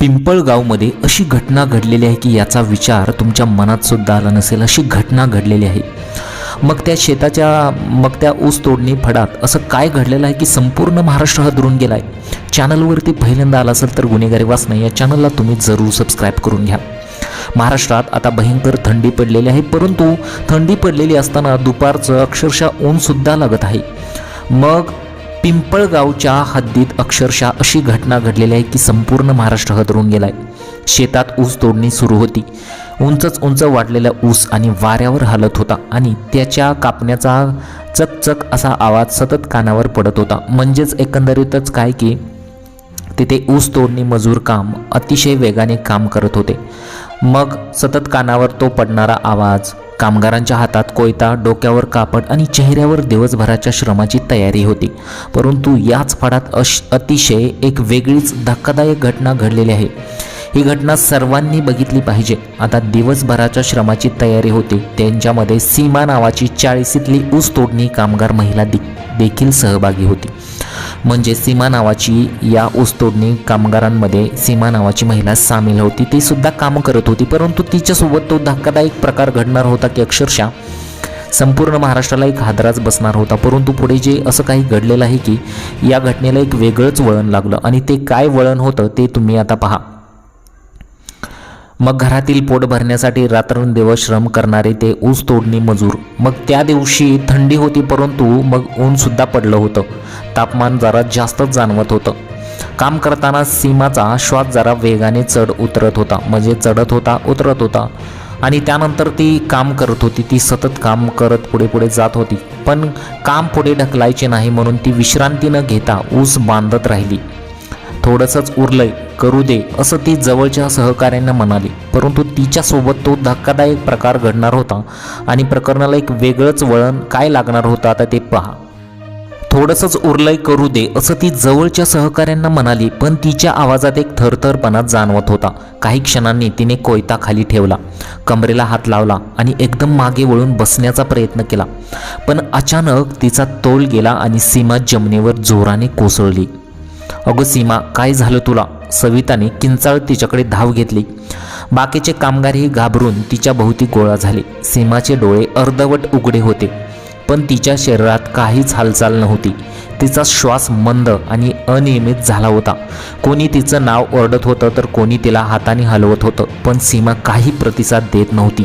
पिंपळगावमध्ये अशी घटना घडलेली आहे की याचा विचार तुमच्या मनात सुद्धा आला नसेल अशी घटना घडलेली आहे. मग त्या शेताच्या मग त्या ऊस तोडणी फडात असं काय घडलेलं आहे की संपूर्ण महाराष्ट्र हादरून गेला आहे चॅनलवरती पहिल्यांदा आला असेल तर गुन्हेगारी वाचणं या चॅनलला तुम्ही जरूर सबस्क्राईब करून घ्या. महाराष्ट्रात आता भयंकर थंडी पडलेली आहे परंतु थंडी पडलेली असताना दुपारचं अक्षरशः ऊनसुद्धा लागत आहे. मग पिंपळगावच्या हद्दीत अक्षरशः अशी घटना घडलेली आहे की संपूर्ण महाराष्ट्र हदरून गेला आहे शेतात ऊस तोडणी सुरू होती. उंचच उंच वाढलेला ऊस आणि वाऱ्यावर हालत होता आणि त्याच्या कापण्याचा चकचक असा आवाज सतत कानावर पडत होता. म्हणजेच एकंदरीतच काय की तिथे ऊस तोडणी मजूर काम अतिशय वेगाने काम करत होते. मग सतत कानावर तो पडणारा आवाज कामगारांच्या हातात कोयता डोक्यावर कापड आणि चेहऱ्यावर दिवसभराच्या श्रमाची तयारी होती. परंतु याच फाडात अश अतिशय एक वेगळीच धक्कादायक घटना घडलेली आहे. ही घटना सर्वांनी बघितली पाहिजे. आता दिवसभराच्या श्रमाची तयारी होती. त्यांच्यामध्ये सीमा नावाची चाळीसीतली ऊस तोडणी कामगार महिला दे देखील सहभागी होती. म्हणजे सीमा नावाची या ऊसतोडणी कामगारांमध्ये सीमा नावाची महिला सामील होती. ती सुद्धा कामं करत होती परंतु तिच्यासोबत तो धक्कादायक प्रकार घडणार होता की अक्षरशः संपूर्ण महाराष्ट्राला एक हादराच बसणार होता. परंतु पुढे जे असं काही घडलेलं आहे की या घटनेला एक वेगळंच वळण लागलं. आणि ते काय वळण होतं ते तुम्ही आता पहा. मग घरातील पोट भरण्यासाठी रात्रंदिवस श्रम करणारे ते ऊस तोडणी मजूर. मग त्या दिवशी थंडी होती परंतु मग ऊनसुद्धा पडलं होतं. तापमान जरा जास्तच जाणवत होतं. काम करताना सीमाचा श्वास जरा वेगाने चढ उतरत होता. म्हणजे चढत होता उतरत होता. आणि त्यानंतर ती काम करत होती. ती सतत काम करत पुढे पुढे जात होती. पण काम पुढे ढकलायचे नाही म्हणून ती विश्रांती न घेता ऊस बांधत राहिली. थोडंसंच उरलंय करू दे असं ती जवळच्या सहकाऱ्यांना म्हणाली. परंतु तिच्यासोबत तो धक्कादायक प्रकार घडणार होता आणि प्रकरणाला एक वेगळंच वळण काय लागणार होतं आता ते पहा. थोडंसंच उरलंय करू दे असं ती जवळच्या सहकाऱ्यांना म्हणाली पण तिच्या आवाजात एक थरथरपणा जाणवत होता. काही क्षणांनी तिने कोयता खाली ठेवला कमरेला हात लावला आणि एकदम मागे वळून बसण्याचा प्रयत्न केला. पण अचानक तिचा तोल गेला आणि सीमा जमिनीवर जोराने कोसळली. अगं सीमा काय झालं तुला? सविताने किंचाळ तिच्याकडे धाव घेतली. बाकीचे कामगारही घाबरून तिच्या भोवती गोळा झाले. सीमाचे डोळे अर्धवट उघडे होते. पण तिच्या शरीरात काहीच हालचाल नव्हती. तिचा श्वास मंद आणि अनियमित झाला होता. कोणी तिचं नाव ओरडत होतं तर कोणी तिला हाताने हलवत होतं पण सीमा काही प्रतिसाद देत नव्हती.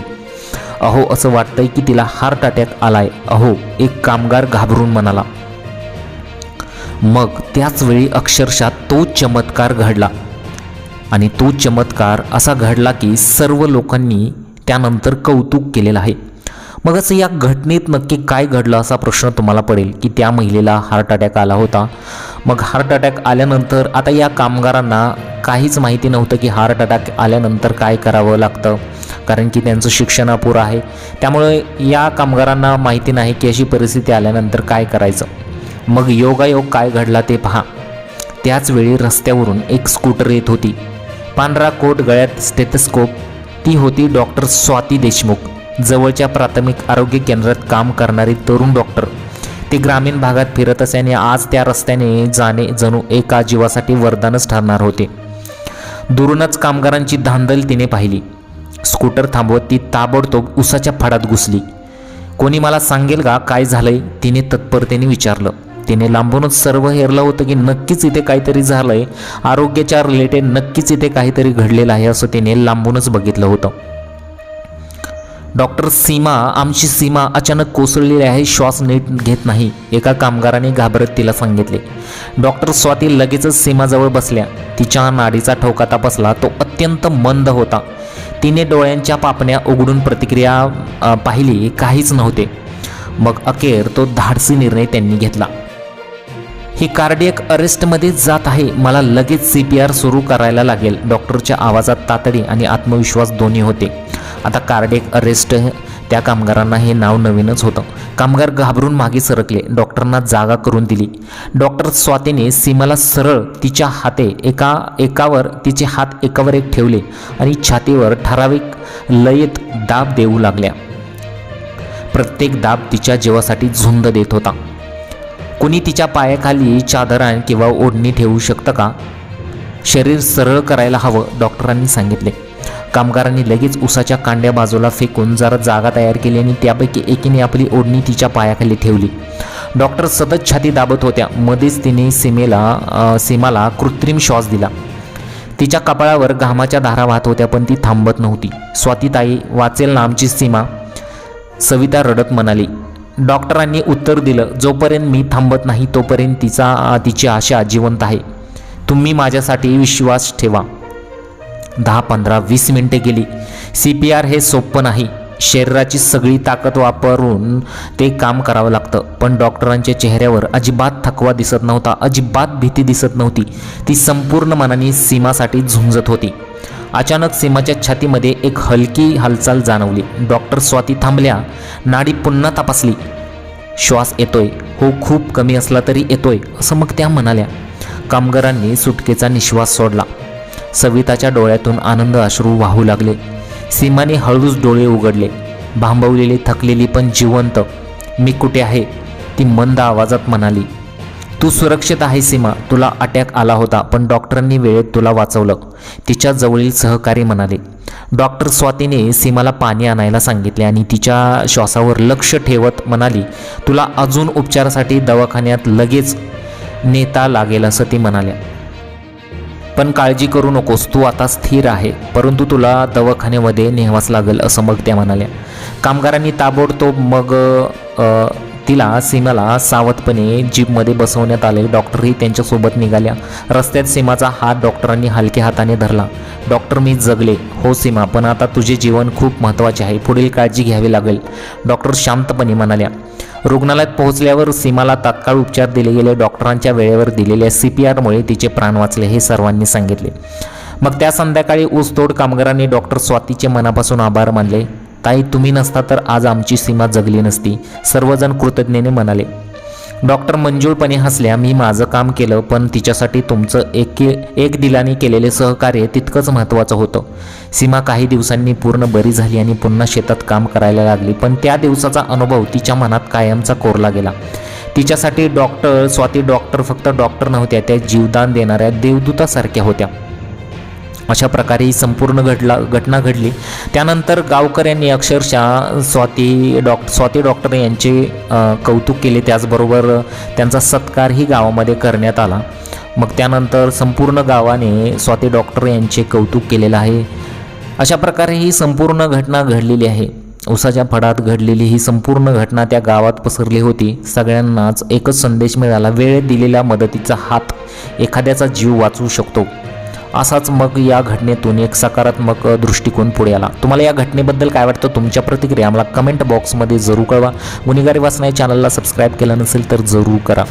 अहो असं वाटतंय की तिला हार्ट अटॅक आलाय. अहो एक कामगार घाबरून म्हणाला. मग त्याचवेळी अक्षरशः तो चमत्कार घडला. आणि तो चमत्कार असा घडला की सर्व लोकांनी त्यानंतर कौतुक केलेलं आहे. मग असं या घटनेत नक्की काय घडलं असा प्रश्न तुम्हाला पडेल की त्या महिलेला हार्ट अटॅक आला होता. मग हार्ट अटॅक आल्यानंतर आता या कामगारांना काहीच माहिती नव्हतं की हार्ट अटॅक आल्यानंतर काय करावं लागतं. कारण की त्यांचं शिक्षण अपुरं आहे. त्यामुळे या कामगारांना माहिती नाही की अशी परिस्थिती आल्यानंतर काय करायचं. मग योगायोग काय घडला ते पहा. त्याचवेळी रस्त्यावरून एक स्कूटर येत होती. पांढरा कोट गळ्यात स्टेथस्कोप. ती होती डॉक्टर स्वाती देशमुख जवळच्या प्राथमिक आरोग्य केंद्रात काम करणारी तरुण डॉक्टर. ते ग्रामीण भागात फिरत असल्याने आज त्या रस्त्याने जाणे जणू एका जीवासाठी वरदानच ठरणार होते. दुरूनच कामगारांची धांदल तिने पाहिली. स्कूटर थांबवत ती ताबडतोब उसाच्या फडात घुसली. कोणी मला सांगेल का? काय झालंय? तिने तत्परतेने विचारलं. तिने लांबूनच सर्व हेरलं होतं की नक्कीच इथे काहीतरी झालंय. आरोग्याच्या रिलेटेड नक्कीच इथे काहीतरी घडलेलं आहे असं तिने लांबूनच बघितलं होतं. डॉक्टर सीमा आमची सीमा अचानक कोसळलेली आहे श्वास नीट घेत नाही. एका कामगाराने घाबरत तिला सांगितले. डॉक्टर स्वाती लगेचच सीमाजवळ बसल्या. तिच्या नाडीचा ठोका तपासला. तो अत्यंत मंद होता. तिने डोळ्यांच्या पापण्या उघडून प्रतिक्रिया पाहिली. काहीच नव्हते. मग अखेर तो धाडसी निर्णय त्यांनी घेतला. ही कार्डियक अरेस्टमध्ये जात आहे. मला लगेच सी पी आर सुरू करायला लागेल. डॉक्टरच्या आवाजात तातडी आणि आत्मविश्वास दोन्ही होते. आता कार्डियक अरेस्ट त्या कामगारांना हे नाव नवीनच होतं. कामगार घाबरून मागे सरकले. डॉक्टरांना जागा करून दिली. डॉक्टर स्वातीने सीमाला सरळ तिच्या हाते एका एकावर तिचे हात एकावर एक ठेवले आणि छातीवर ठराविक लयीत दाब देऊ लागल्या. प्रत्येक दाब तिच्या जीवासाठी झुंद देत होता. कुणी तिच्या पायाखाली चादरान किंवा ओढणी ठेवू शकतं का? शरीर सरळ करायला हवं डॉक्टरांनी सांगितले. कामगारांनी लगेच उसाच्या कांड्या बाजूला फेकून जरा जागा तयार केली आणि त्यापैकी एकीने आपली ओढणी तिच्या पायाखाली ठेवली. डॉक्टर सतत छाती दाबत होत्या. मध्येच तिने सीमेला सीमाला कृत्रिम श्वास दिला. तिच्या कपाळावर घामाच्या धारा वाहत होत्या पण ती थांबत नव्हती. स्वातीताई वाचेल ना आमची सीमा सविता रडत म्हणाली डॉक्टरांनी उत्तर दिलं जोपर्यंत मी थांबत नाही तोपर्यंत तिचा तिची आशा जिवंत आहे. तुम्ही माझ्यासाठी विश्वास ठेवा. दहा पंधरा वीस मिनटे गेली. सी पी आर हे सोपं नाही. शरीराची सगळी ताकद वापरून ते काम करावं लागतं. पण डॉक्टरांच्या चेहऱ्यावर अजिबात थकवा दिसत नव्हता अजिबात भीती दिसत नव्हती. ती संपूर्ण मनाने सीमासाठी झुंजत होती. अचानक सीमाच्या छातीमध्ये एक हलकी हालचाल जाणवली. डॉक्टर स्वाती थांबल्या. नाडी पुन्हा तपासली. श्वास येतोय. हो खूप कमी असला तरी येतोय असं मग त्या म्हणाल्या. कामगारांनी सुटकेचा निश्वास सोडला. सविताच्या डोळ्यातून आनंद अश्रू वाहू लागले. सीमाने हळूच डोळे उघडले. भांबवलेली थकलेली पण जिवंत. मी कुठे आहे? ती मंद आवाजात म्हणाली. तू सुरक्षित आहे सीमा. तुला अटॅक आला होता पण डॉक्टरांनी वेळेत तुला वाचवलं. तिच्या जवळील सहकारी म्हणाले डॉक्टर स्वातीने सीमाला पाणी आणायला सांगितले आणि तिच्या श्वासावर लक्ष ठेवत म्हणाली तुला अजून उपचारासाठी दवाखान्यात लगेच नेता लागेल असं ती म्हणाल्या पण काळजी करू नकोस तू आता स्थिर आहे परंतु तुला दवाखान्यामध्ये नेहवाच लागेल असं मग त्या म्हणाल्या. कामगारांनी ताबडतोब मग तिला सीमाला सावधपणे जीपमध्ये बसवण्यात आले डॉक्टरही त्यांच्यासोबत निघाल्या. रस्त्यात सीमाचा हात डॉक्टरांनी हलक्या हाताने धरला. डॉक्टर मी जगले. हो सीमा पण आता तुझे जीवन खूप महत्त्वाचे आहे. पुढील काळजी घ्यावी लागेल डॉक्टर शांतपणे म्हणाल्या. रुग्णालयात पोहोचल्यावर सीमाला तात्काळ उपचार दिले गेले. डॉक्टरांच्या वेळेवर दिलेल्या सी पी आरमुळे तिचे प्राण वाचले हे सर्वांनी सांगितले. मग त्या संध्याकाळी ऊसतोड कामगारांनी डॉक्टर स्वातीचे मनापासून आभार मानले. ताई तुम्ही नसता तर आज आमची सीमा जगली नसती सर्वजण कृतज्ञेने म्हणाले. डॉक्टर मंजूळपणे हसल्या मी माझं काम केलं पण तिच्यासाठी तुमचं एक एक दिलाने केलेले सहकार्य तितकंच महत्त्वाचं होतं. सीमा काही दिवसांनी पूर्ण बरी झाली आणि पुन्हा शेतात काम करायला लागली पण त्या दिवसाचा अनुभव तिच्या मनात कायमचा कोरला गेला. तिच्यासाठी डॉक्टर स्वाती डॉक्टर फक्त डॉक्टर नव्हत्या त्या जीवदान देणाऱ्या देवदूतासारख्या होत्या. अशा प्रकारे ही संपूर्ण घडला घटना घडली. त्यानंतर गावकऱ्यांनी अक्षरशः स्वाती डॉक्ट स्वाती डॉक्टर यांचे कौतुक केले. त्याचबरोबर त्यांचा सत्कारही गावामध्ये करण्यात आला. मग त्यानंतर संपूर्ण गावाने स्वाती डॉक्टर यांचे कौतुक केलेलं आहे. अशा प्रकारे ही संपूर्ण घटना घडलेली आहे. उसाच्या फडात घडलेली ही संपूर्ण घटना त्या गावात पसरली होती. सगळ्यांनाच एकच संदेश मिळाला. वेळेत दिलेल्या मदतीचा हात एखाद्याचा जीव वाचवू शकतो. असाच मग या घटनेतून एक सकारात्मक दृष्टिकोन पुढे आला. तुम्हाला या घटनेबद्दल काय वाटतं? तुमच्या प्रतिक्रिया मला कमेंट बॉक्समध्ये जरूर कळवा. गुन्हेगारी वाचना या चॅनलला सबस्क्राईब केलं नसेल तर जरूर करा.